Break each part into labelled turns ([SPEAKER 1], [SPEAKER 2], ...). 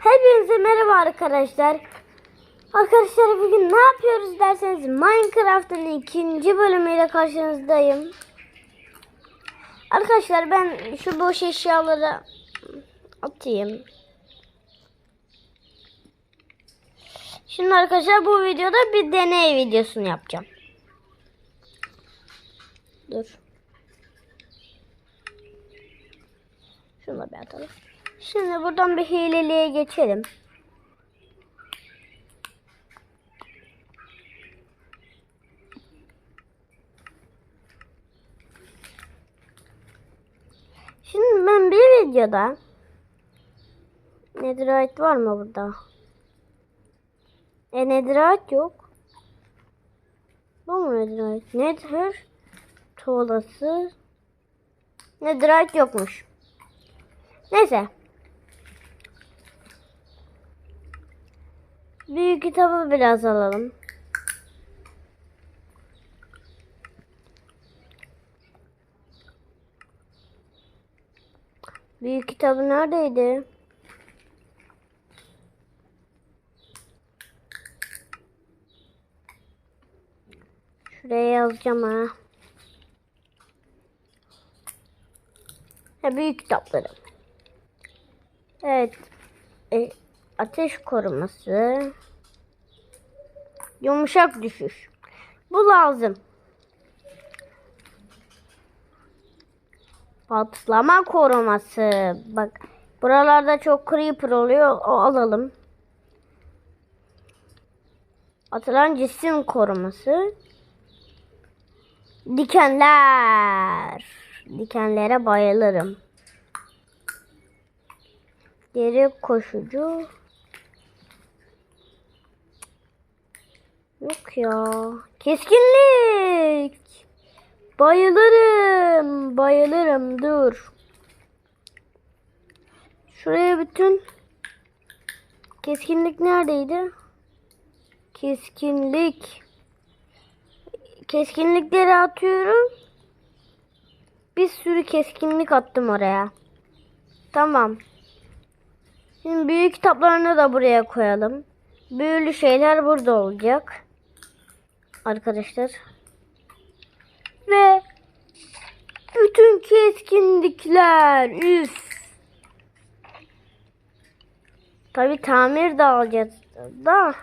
[SPEAKER 1] Hepinize merhaba arkadaşlar. Arkadaşlar bugün ne yapıyoruz derseniz Minecraft'ın ikinci bölümüyle karşınızdayım. Arkadaşlar ben şu boş eşyaları atayım. Şimdi arkadaşlar bu videoda bir deney videosunu yapacağım. Dur. Şunu bir atalım. Şimdi buradan bir hileliğe geçelim. Şimdi ben bir videoda Netherite var mı burada? E Netherite yok. Bu mu Netherite? Nether tuğlası Netherite yokmuş. Neyse. Büyük kitabı biraz alalım. Büyük kitabı neredeydi? Şuraya yazacağım ha. Ha büyük kitapları. Evet. E, ateş koruması. Yumuşak düşüş. Bu lazım. Patlama koruması. Bak buralarda çok creeper oluyor. O alalım. Atılan cisim koruması. Dikenler. Dikenlere bayılırım. Geri koşucu. Yok ya. Keskinlik. Bayılırım. Bayılırım. Dur. Şuraya bütün keskinlik neredeydi? Keskinlik. Keskinlikleri atıyorum. Bir sürü keskinlik attım oraya. Tamam. Şimdi büyük kitaplarını da buraya koyalım. Büyülü şeyler burada olacak. Arkadaşlar. Ve bütün keskinlikler. Üf. Tabi tamir de alacağız da.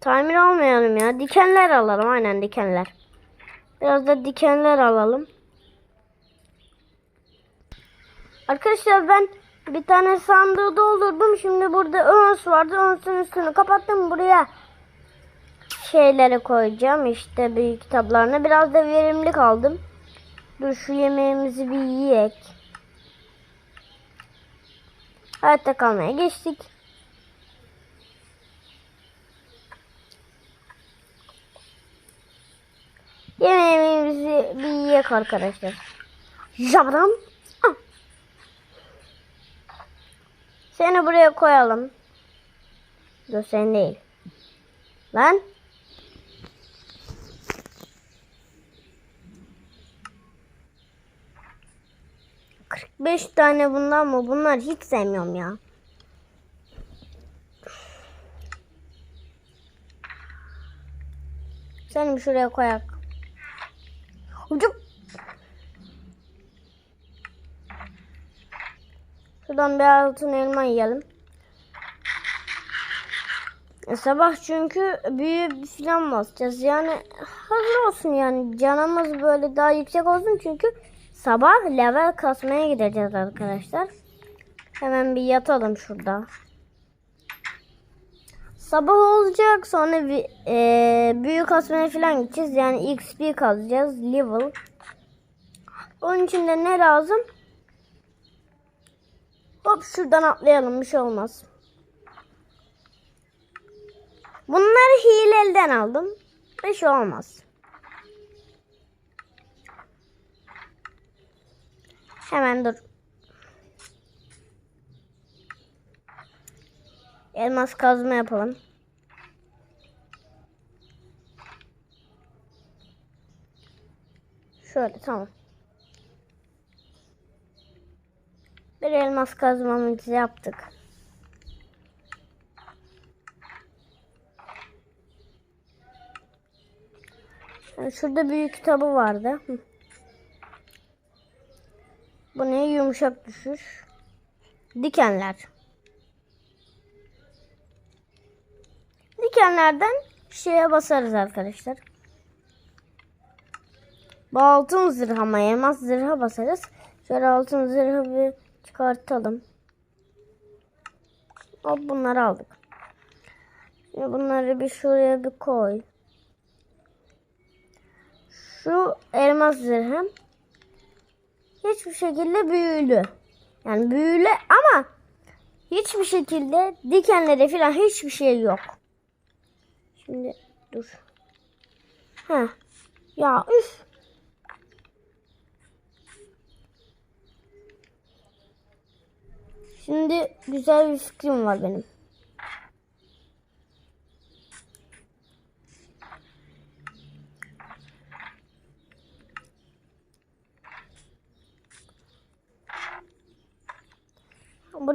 [SPEAKER 1] Tamir almayalım ya. Dikenler alalım. Aynen dikenler. Biraz da dikenler alalım. Arkadaşlar ben bir tane sandığı doldurdum. Şimdi burada öns vardı. Önsün üstünü kapattım. Buraya şeyleri koyacağım. İşte büyük kitaplarına. Biraz da verimli kaldım. Dur şu yemeğimizi bir yiyek. Hayatta kalmaya geçtik. Yemeğimizi bir yiyek arkadaşlar. Jabram. Ah. Seni buraya koyalım. Dur sen değil. Lan. Kırk beş tane bundan mı? Bunlar hiç sevmiyorum ya. Seni şuraya koyak. Ucuk. Şuradan bir altın elma yiyelim. E, sabah çünkü büyü falan basacağız. Yani hazır olsun yani canımız böyle daha yüksek olsun çünkü sabah level kasmaya gideceğiz arkadaşlar. Hemen bir yatalım şurada. Sabah olacak sonra bir, e, büyük kasmaya falan gideceğiz. Yani XP kazacağız level. Onun için de ne lazım? Hop şuradan atlayalım bir şey olmaz. Bunları hilelden aldım. Bir şey olmaz. Hemen dur. Elmas kazma yapalım. Şöyle tamam. Bir elmas kazmamızı yaptık. Şurada büyük kitabı vardı. Hı. Bu ne? Yumuşak düşüş. Dikenler. Dikenlerden şeye basarız arkadaşlar. Bu altın zırh ama elmas zırha basarız. Şöyle altın zırhı bir çıkartalım. Hop bunları aldık. Şimdi bunları bir şuraya bir koy. Şu elmas zırhım hiçbir şekilde büyülü. Yani büyülü ama hiçbir şekilde dikenleri falan hiçbir şey yok. Şimdi dur. Ha. Ya üf. Şimdi güzel bir fikrim var benim.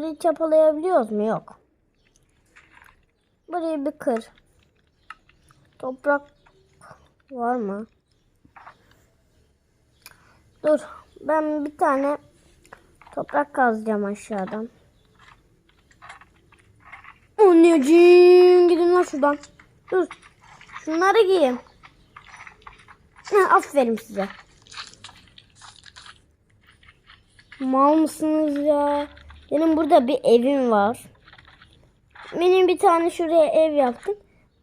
[SPEAKER 1] Burayı çapalayabiliyoruz mu? Yok. Burayı bir kır. Toprak var mı? Dur. Ben bir tane toprak kazacağım aşağıdan. Anneciğim gidin lan şuradan. Dur. Şunları. Ha, aferin size. Mal mısınız ya? Benim burada bir evim var. Benim bir tane şuraya ev yaptım.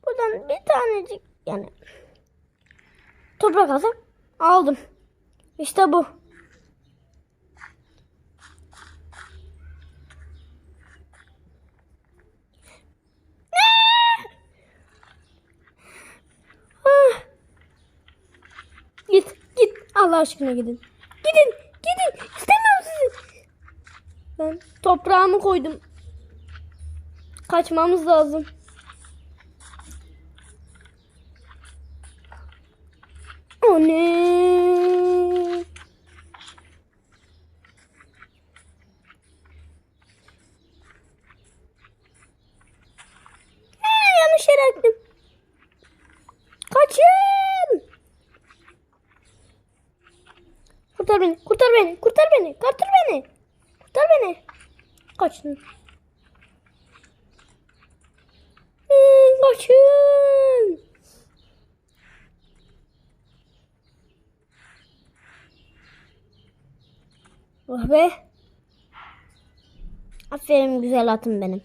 [SPEAKER 1] Buradan bir tanecik yani toprak alsam aldım. İşte bu. Ah! Git git Allah aşkına gidin. Gidin gidin. Ben toprağımı koydum. Kaçmamız lazım. O ne? Yanlış yere attım. Kaçın! Kurtar beni, kurtar beni, kurtar beni, kurtar beni. Kurtar beni. Kaçın. Kaçın. Oh be. Aferin güzel atım benim.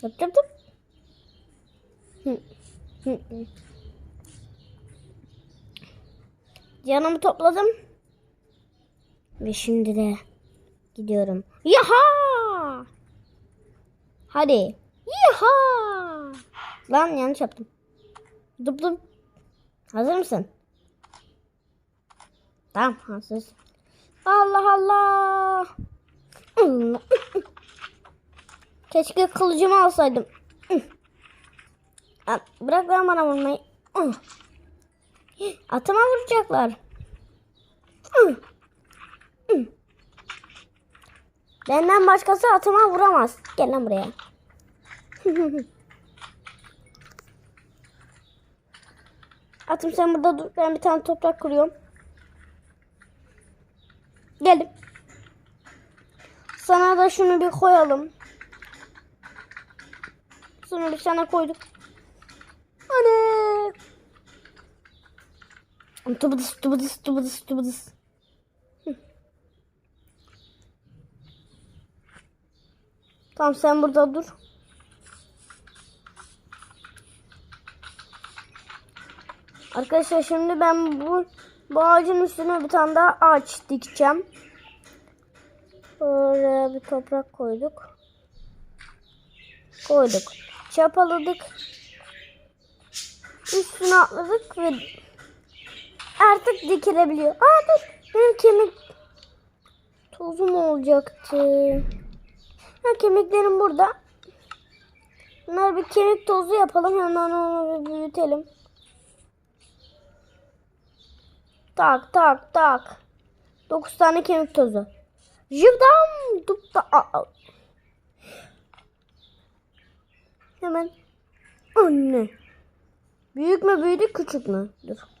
[SPEAKER 1] Tıp tıp tıp. Hı. Canımı topladım. Ve şimdi de gidiyorum. Yaha! Hadi. Yaha! Lan yanlış yaptım. Dıp dıp. Hazır mısın? Tamam hazır. Allah Allah. Keşke kılıcımı alsaydım. Ya, Bırak lan bana vurmayı. Atıma vuracaklar. Benden başkası atıma vuramaz. Gel lan buraya. Atım sen burada dur. Ben bir tane toprak kuruyorum. Geldim. Sana da şunu bir koyalım. Şunu bir sana koyduk. Anne. Tubudus tubudus tubudus tubudus. Tamam sen burada dur. Arkadaşlar şimdi ben bu, bu ağacın üstüne bir tane daha ağaç dikeceğim. Oraya bir toprak koyduk. Koyduk. Çapaladık. Üstüne atladık ve artık dikilebiliyor. Aa dur. Benim kemik tozum olacaktı. Ha, kemiklerim burada. Bunlar bir kemik tozu yapalım. Hemen onu büyütelim. Tak tak tak. 9 tane kemik tozu. Jıbdam dupta. Hemen. Anne. Büyük mü büyüdü küçük mü? Dur.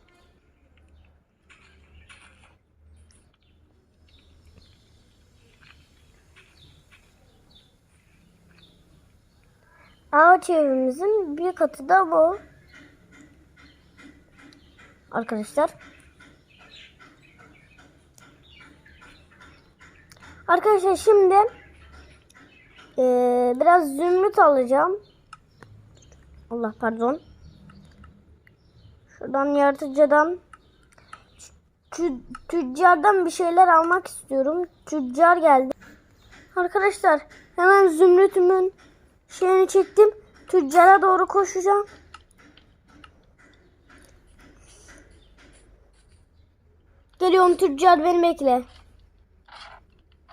[SPEAKER 1] Ağaç evimizin bir katı da bu. Arkadaşlar. Arkadaşlar şimdi eee, biraz zümrüt alacağım. Allah pardon. Şuradan yaratıcıdan tü- tüccardan bir şeyler almak istiyorum. Tüccar geldi. Arkadaşlar hemen zümrütümün şeyini çektim. Tüccara doğru koşacağım. Geliyorum tüccar beni bekle.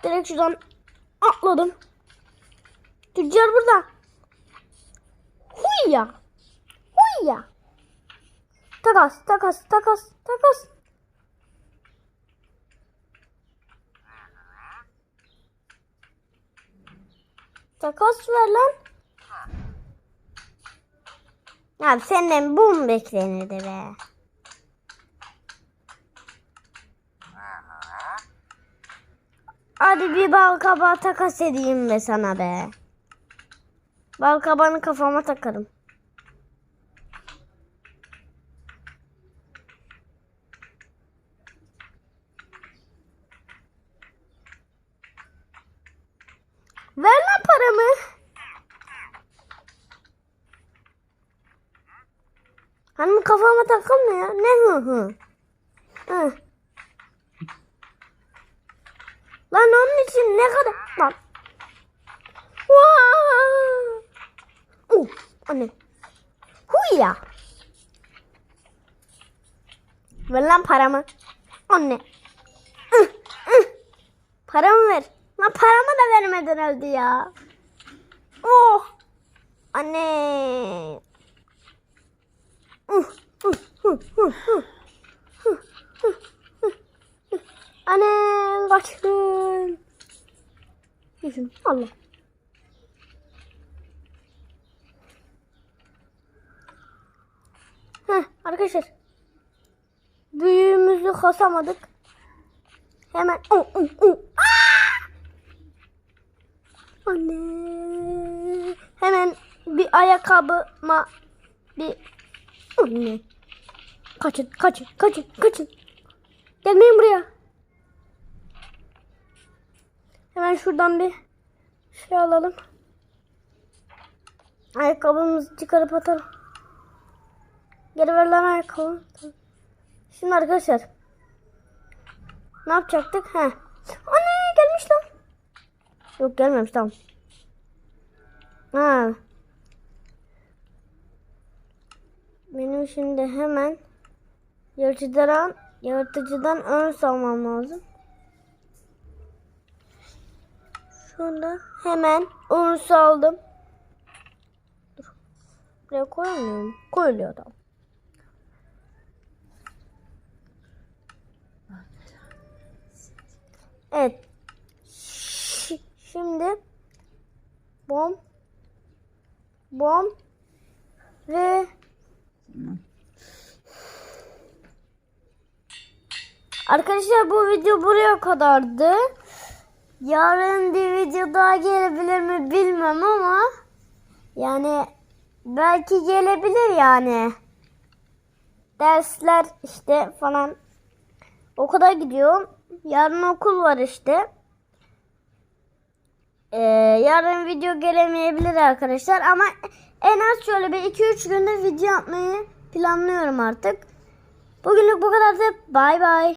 [SPEAKER 1] Direkt şuradan atladım. Tüccar burada. Huyya. Huyya. Takas, takas, takas, takas. Takas ver lan. Ya senden bu mu beklenirdi be? Hadi bir bal kabağı takas edeyim be sana be. Bal kabağını kafama takarım. Ver lan paramı. Kafama takılmıyor. Ne hı hı. Hı. Lan onun için ne kadar... Lan. Vaa! Uh, anne. Huya. Ver lan paramı. Anne. Ih, ih. Paramı ver. Lan paramı da vermeden öldü ya. Oh. Anne. Uh. Anne kaçın. Yüzüm Allah. Heh, arkadaşlar. Büyüğümüzü kasamadık. Hemen. Oh, oh, oh. Anne. Hemen bir ayakkabıma bir Kaçın, kaçın, kaçın, kaçın. Gelmeyin buraya. Hemen şuradan bir şey alalım. Ayakkabımızı çıkarıp atalım. Geri ver lan ayakkabı. Şimdi arkadaşlar. Ne yapacaktık? He. Anne gelmiş lan. Yok gelmemiş tamam. Ha. Benim şimdi hemen yaratıcıdan yaratıcıdan ön salmam lazım. Şurada hemen ön saldım. Dur. Buraya koyamıyor mu? Koyuluyor tamam. Evet. Şi- Şimdi bom bom ve Arkadaşlar bu video buraya kadardı. Yarın bir video daha gelebilir mi bilmem ama yani belki gelebilir yani. Dersler işte falan okula gidiyorum. Yarın okul var işte. Ee, yarın video gelemeyebilir arkadaşlar ama en az şöyle bir 2-3 günde video atmayı planlıyorum artık. Bugünlük bu kadardı. Bay bay.